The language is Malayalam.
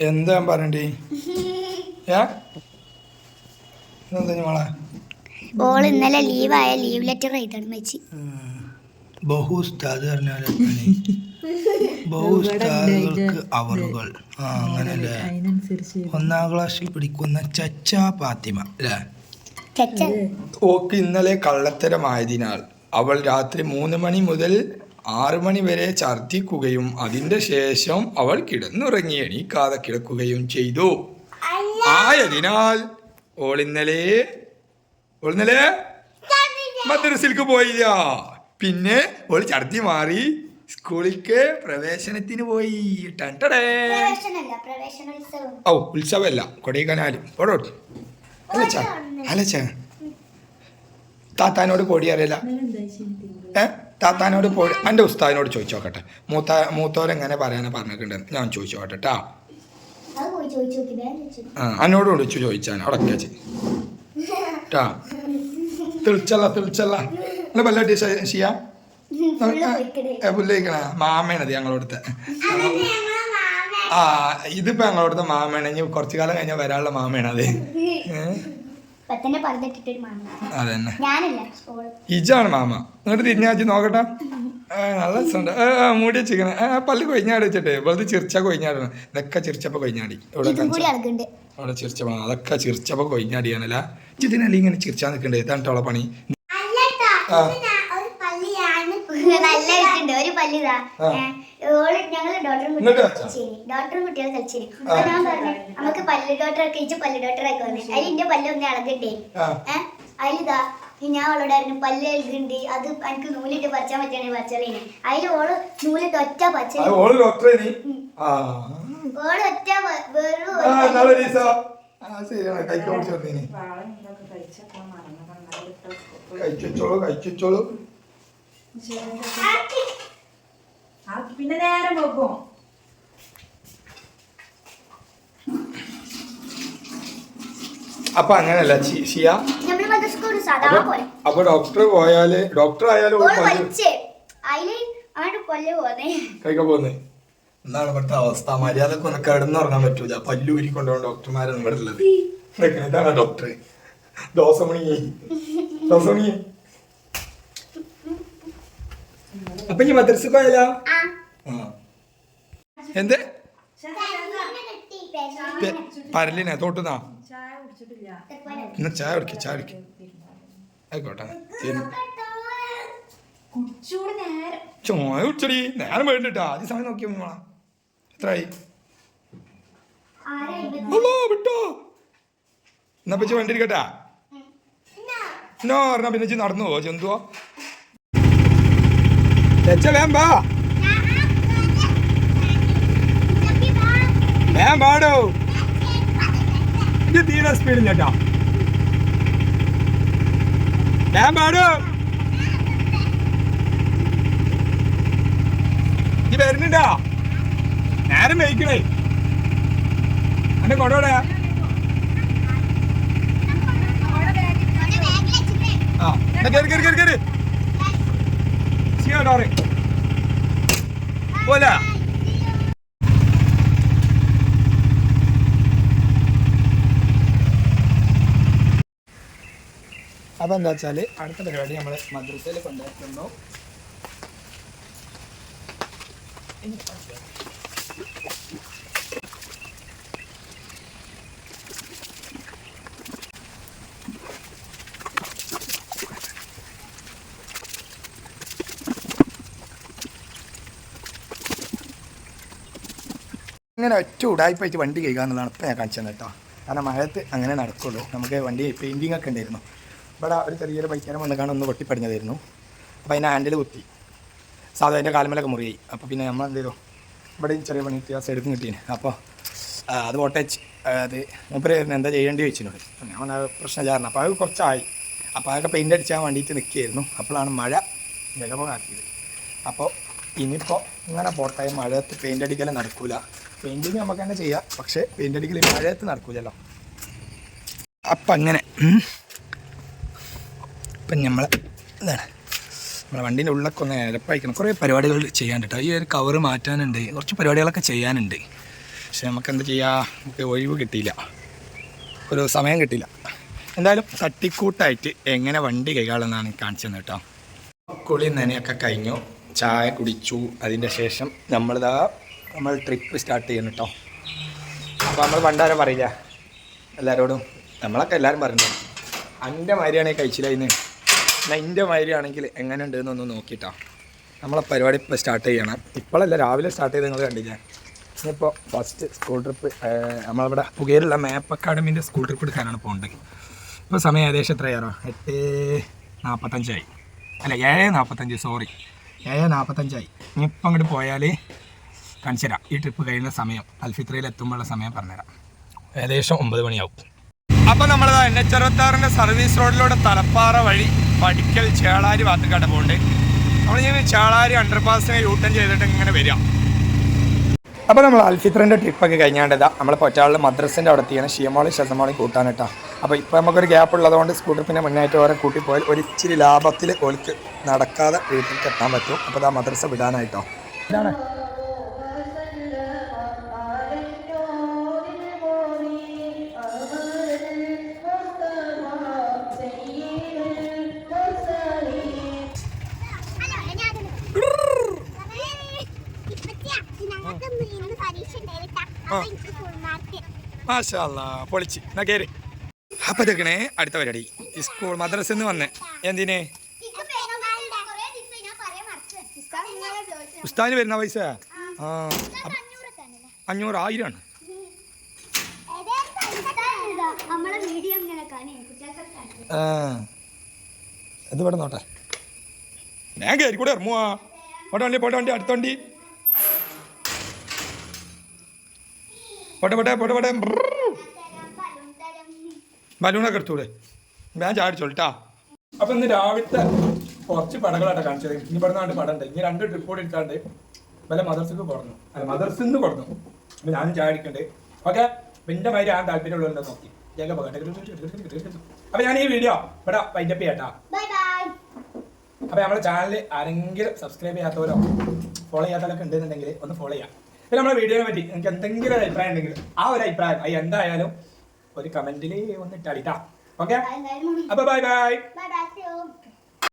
എന്താ ഞാൻ പറയണ്ടേ? ഏ? എന്താ മോളെ? ഓൾ ഇന്നലെ ലീവായ ലീവ് ലെറ്റർ എഴുതണം വെച്ച്. ബഹു ഉസ്താദ് പറഞ്ഞാൽ ബഹു ഉസ്താദുകൾക്ക് അവറുകൾ ആ അങ്ങനല്ലേ? ഒന്നാം ക്ലാസ്സിൽ പഠിക്കുന്ന ചച്ച ഫാത്തിമ അല്ലേ? ചച്ച. ഓക്ക് ഇന്നലെ കള്ളത്തരമായതിനാൽ അവൾ രാത്രി മൂന്ന് മണി മുതൽ ആറ് മണി വരെ ഛർദ്ദിക്കുകയും അതിന്റെ ശേഷം അവൾ കിടന്നുറങ്ങി എണീക്കാതെ കിടക്കുകയും ചെയ്തു. ആയതിനാൽ ഓൾ ഇന്നലെ ഓൾ ഇന്നലെ മദ്രസിലേക്ക് പോയില്ല. പിന്നെ ഓൾ ഛർദി മാറി സ്കൂളിക്ക് പ്രവേശനത്തിന് പോയി. ടണ്ടടേ ഓ ഉത്സവമല്ല കൊടൈക്കനാലും. പോടോട്ട് അലച്ച അലച്ച താത്താനോട് പൊടി അറിയില്ല. ഏ? താത്താനോട് പോയി എന്റെ ഉസ്താദിനോട് ചോദിച്ചു നോക്കട്ടെ മൂത്ത മൂത്തോരെങ്ങനെ പറയാനാണ് പറഞ്ഞിട്ടുണ്ടെന്ന് ഞാൻ ചോദിച്ചു നോക്കട്ടെ ആ എന്നോട് വിളിച്ചു ചോദിച്ചാൽ അവിടെ വെച്ച് ട്ടാ തെളിച്ചല്ല തെളിച്ചല്ല അല്ല വല്ല ചെയ്യാം പുല്ലിക്കണ മാമയാണത് ഞങ്ങളോടത്തെ ആ ഇതിപ്പോ ഞങ്ങളോടത്തെ മാമേണ ഇനി കുറച്ചു കാലം കഴിഞ്ഞാൽ വരാനുള്ള മാമയാണ് അത് പത്തന്നെ പറഞ്ഞിട്ടിട്ടൊരു മാമ അതന്നെ. ഇജാണ് മാമ. എന്നിട്ട് തിരിഞ്ഞാച്ച് നോക്കട്ടെ. നല്ല രസമുണ്ട്. മൂടി വെച്ചിരിക്കണ. പല്ല് കൊയിഞ്ഞാടി വെച്ചിട്ടേ. വെറുതെ ചിരിച്ച കൊയിഞ്ഞാടണം ഇതൊക്കെ ചിരിച്ചപ്പോ കൊയിഞ്ഞാടി ഇവിടെ അവിടെ ചിരിച്ചപ്പോ അതൊക്കെ ചിരിച്ചപ്പോ കൊയിഞ്ഞാടിയാണല്ലേ ഇതിനല്ലേ ഇങ്ങനെ ചിരിച്ചാ നിൽക്കണ്ടേ ഇതാണ് പണി. ആ. നല്ല ഇട്ടുണ്ട് ഒരു പല്ലിതാ ഓൾ ഞങ്ങൾ ഡോക്ടറും കുട്ടികളും കളിച്ചേനി. ഡോക്ടറും കുട്ടികളും കളിച്ചേനി. അപ്പൊ ഞാൻ പറഞ്ഞു നമുക്ക് പല്ല് ഡോക്ടർ ഒക്കെ ഇച്ച് പല്ല് ഡോക്ടർ ഒക്കെ വന്നു. അതിൽ എന്റെ പല്ല് ഒന്ന് ഇളകണ്ടേ. ആ. ഏഹ് അതിലിതാ ഞാൻ അവളോടായിരുന്നു പല്ല് എഴുതുണ്ട് അത് എനിക്ക് നൂലിട്ട് പറിച്ചാൻ പറ്റണേ പച്ചളീന് അതിൽ ഓൾ നൂലിട്ട് ഒറ്റ പച്ച അത് ഓൾ ഡോക്ടറെ നീ ആ. ഓൾ ഒറ്റ വെറും ശരിയാണ് കൈക്ക് പിടിച്ചു കഴിച്ചോളൂ കഴിച്ചോളൂ. പിന്നെ നേരം വെക്കും. അപ്പൊ അങ്ങനല്ല ഷിയ. അപ്പൊ ഡോക്ടർ പോയാൽ ഡോക്ടർ ആയാലും പോന്നേ. കഴിക്കാൻ എന്നാണ് ഇവിടുത്തെ അവസ്ഥ. മര്യാദയ്ക്ക് ഒന്ന് കിടന്നുറങ്ങാൻ പറ്റൂല. പല്ലൂരി കൊണ്ടുപോകാൻ ഡോക്ടർമാരാണ് ഇവിടെ ഉള്ളത് ഇതാണ് ഡോക്ടർ ദോസമണി ദോസമണി അപ്പൊ ഈ മദ്രസക്ക് പോയാലോ? ആ. എന്ത്? പരലിനെ തോട്ടുന്നാ? എന്നാ ചായ കുടിക്ക ചായ കുടിക്ക. ആയിക്കോട്ടെ ചോയ കുടിച്ചൂടെ നേരം വേണ്ടിട്ടാ ആദ്യ സമയം നോക്കിയ മോളാ എത്രയായി വിട്ടോ. എന്നാ പറ്റി വണ്ടി ഇരിക്കട്ടാ? എന്നാ? പറഞ്ഞാ പിന്നെ നടന്നു പോ ചെന്തുവോ ലച്ച വേം വാ വേം പാടോ ഇത് തീരെ സ്പീഡില്ല കേട്ടോ വേം പാടോ ഈ വരുന്നുണ്ടാ? നേരം വൈക്കണേ അന്റെ കൊടോടെ ആ കേറി കേറി കേറി കേറി. കേറി ചെയ്യാടോറെ പോലെ അപ്പം എന്താ വെച്ചാൽ അടുത്ത പരിപാടി നമ്മൾ മദ്രസയിൽ കൊണ്ടുവരുന്നു ഇങ്ങനെ ഒറ്റ ഉടായ്പായിട്ട് വണ്ടി കഴുകുക എന്നുള്ളതാണ് ഞാൻ കാണിച്ചത് കേട്ടോ. കാരണം മഴയത്ത് അങ്ങനെ നടക്കുള്ളൂ. നമുക്ക് വണ്ടി പെയിന്റിങ് ഒക്കെ ഉണ്ടായിരുന്നു. ഇവിടെ ഒരു ചെറിയൊരു ബൈക്കാരം വന്ന് കാണാൻ ഒന്ന് പൊട്ടിപ്പടിഞ്ഞതായിരുന്നു അപ്പോൾ അതിനെ ഹാൻഡിൽ കുത്തി. സാധാരണ അതിന്റെ കാലുമലൊക്കെ മുറിയായി അപ്പോൾ പിന്നെ നമ്മൾ എന്ത് ചെയ്തു? ചെറിയ പണി ആ സൈഡിൽ കിട്ടീന് അപ്പോൾ അത് പൊട്ടച്ച് അത് മൂപ്പര് എന്താ ചെയ്യേണ്ടി വെച്ചിട്ടുണ്ട് ഞാൻ പ്രശ്നം ചേർന്നു അപ്പോൾ അത് കുറച്ചായി. അപ്പോൾ അതൊക്കെ പെയിന്റ് അടിച്ചാൽ വേണ്ടിയിട്ട് നിൽക്കുകയായിരുന്നു. അപ്പോഴാണ് മഴ ജലമാക്കിയത് അപ്പോൾ ഇനിയിപ്പോൾ ഇങ്ങനെ പോട്ടെ മഴയത്ത് പെയിന്റ് അടിക്കലേ നടക്കൂല. പെയിന്റിങ് നമുക്ക് തന്നെ ചെയ്യാം. പക്ഷേ പെയിന്റ് അടിക്കൽ മഴയത്ത് നടക്കൂലല്ലോ. അപ്പം അങ്ങനെ. ഇപ്പം നമ്മൾ ഇതാണ്. നമ്മളെ വണ്ടീന്റെ ഉള്ളൊക്കെ ഒന്ന് ഇരപ്പയക്കണം കുറേ പരിപാടികൾ ചെയ്യാനുണ്ട്. കേട്ടോ ഈ ഒരു കവറ് മാറ്റാനുണ്ട്. കുറച്ച് പരിപാടികളൊക്കെ ചെയ്യാനുണ്ട്. പക്ഷെ നമുക്ക് എന്താ ചെയ്യുക നമുക്ക് ഒഴിവ് കിട്ടിയില്ല. ഒരു സമയം കിട്ടിയില്ല. എന്തായാലും തട്ടിക്കൂട്ടായിട്ട് എങ്ങനെ വണ്ടി കൈകാളെന്നാണ് കാണിച്ചു തന്നെ കേട്ടോ. കുളി നനയൊക്കെ കഴിഞ്ഞു. ചായ കുടിച്ചു. അതിന്റെ ശേഷം നമ്മളിതാ നമ്മൾ ട്രിപ്പ് സ്റ്റാർട്ട് ചെയ്യണം കേട്ടോ അപ്പോൾ നമ്മൾ പണ്ടാരം പറയില്ല. എല്ലാവരോടും നമ്മളൊക്കെ എല്ലാവരും പറഞ്ഞു എന്റെ മാതിരിയാണെങ്കിൽ കഴിച്ചില്ലായിന്ന് എന്നാൽ എന്റെ മാതിരിയാണെങ്കിൽ എങ്ങനെ ഉണ്ടെന്നൊന്ന് നോക്കിയിട്ടോ നമ്മളെ പരിപാടി ഇപ്പോൾ സ്റ്റാർട്ട് ചെയ്യണം. ഇപ്പോഴല്ല രാവിലെ സ്റ്റാർട്ട് ചെയ്ത് നിങ്ങൾ കണ്ടില്ല? ഇന്നിപ്പോൾ ഫസ്റ്റ് സ്കൂൾ ട്രിപ്പ് നമ്മളിവിടെ പുകയിലുള്ള മാപ്പ് അക്കാഡമീന്റെ സ്കൂൾ ട്രിപ്പ് എടുക്കാനാണ് പോകേണ്ടത്. ഇപ്പോൾ സമയം ഏകദേശം എത്രയാറോ എട്ട് നാൽപ്പത്തഞ്ചായി അല്ല ഏഴ് നാൽപ്പത്തഞ്ച് സോറി ഏഴ് നാൽപ്പത്തഞ്ചായി ഇനിയിപ്പോൾ അങ്ങോട്ട് പോയാൽ കാണിച്ചു തരാം ഈ ട്രിപ്പ് കഴിയുന്ന സമയം അൽഫിത്രയിൽ എത്തുമ്പോഴുള്ള സമയം പറഞ്ഞുതരാം. ഏകദേശം ഒമ്പത് മണിയാവും. അപ്പോൾ നമ്മൾ എൻ എച്ച് അറുപത്താറിന്റെ സർവീസ് റോഡിലൂടെ തലപ്പാറ വഴി പടിക്കൽ ചേളാരി ഭാഗത്തേക്കാട്ട് പോകുന്നുണ്ട് നമ്മൾ ഇങ്ങനെ ചേളാരി അണ്ടർപാസിനെ യൂട്ടൺ ചെയ്തിട്ട് ഇങ്ങനെ വരിക. അപ്പോൾ നമ്മൾ അൽഫിത്രന്റെ ട്രിപ്പൊക്കെ കഴിഞ്ഞാണ്ടതാ നമ്മൾ പൊറ്റാളിൽ മദ്രസിന്റെ അവിടെ എത്തിയാണ്. ഷിയമോളി ഷസമോളി കൂട്ടാനിട്ടാ അപ്പോൾ ഇപ്പൊ നമുക്കൊരു ഗ്യാപ്പ് ഉള്ളതുകൊണ്ട് സ്കൂട്ടർ പിന്നെ മുന്നായിട്ട് ഓരോ കൂട്ടി പോയാൽ ഒരു ഇച്ചിരി ലാഭത്തിൽ ഓൽക്ക് നടക്കാതെ വീട്ടിലേക്ക് എത്താൻ പറ്റും. അപ്പോൾ ആ മദ്രസ വിടാനായിട്ടോ. ഇതാണ് മാഷാ പൊളിച്ച്. എന്നാ കയറി അപ്പം ഇതൊക്കെ അടുത്ത പരിപാടി. ഈ സ്കൂൾ മദ്രസ നിന്ന് വന്നേ. എന്തിന്? ഉസ്താദിന് വരുന്ന പൈസ? ആ. അഞ്ഞൂറ് ആയിരമാണ്. ആ. ഇത് ഇവിടെ നോട്ടെ. ഞാൻ കയറി കൂടെ ഇറങ്ങുവാ. പോട്ടെ വണ്ടി പോട്ടെ വണ്ടി അടുത്ത വണ്ടി. പോട്ടെ പോട്ടെ പോട്ടെ പോട്ടെ ബലൂണൊക്കെ എടുത്തൂടെ. ഞാൻ ചാടിച്ചോളിട്ടാ. അപ്പൊ ഇന്ന് രാവിലത്തെ കുറച്ച് പടകളാണ് കാണിച്ചത്. ഇനി നിന്നാണ്ട് പടണ്ട്. ഇനി രണ്ട് ട്രിപ്പ് കൂടി എടുത്താണ്ട് വല്ല മദർസക്ക് കൊടുന്നു. അല്ല മദർസിന്ന് കൊടുന്നു. അപ്പൊ ഞാനും ചാടിക്കണ്ട് ഓക്കെ? പിന്നെ മാതിരി ആ താല്പര്യമുള്ളവരുണ്ടോ നോക്കി. പോകട്ടെ. അപ്പൊ ഞാൻ ഈ വീഡിയോ ഇവിടെ വൈൻഡപ്പ് ചെയ്യാട്ടാ. അപ്പൊ നമ്മുടെ ചാനൽ ആരെങ്കിലും സബ്സ്ക്രൈബ് ചെയ്യാത്തവരോ ഫോളോ ചെയ്യാത്തവരൊക്കെ ഉണ്ടെന്നുണ്ടെങ്കിൽ ഒന്ന് ഫോളോ ചെയ്യാം. പിന്നെ നമ്മുടെ വീഡിയോനെ പറ്റി എനിക്ക് എന്തെങ്കിലും ഒരു അഭിപ്രായം ഉണ്ടെങ്കിൽ ആ ഒരു അഭിപ്രായം അത് എന്തായാലും ഒരു കമന്റിൽ ഒന്ന് ഇട്ടാടിട്ടാ ഓക്കെ അപ്പൊ ബൈ ബൈ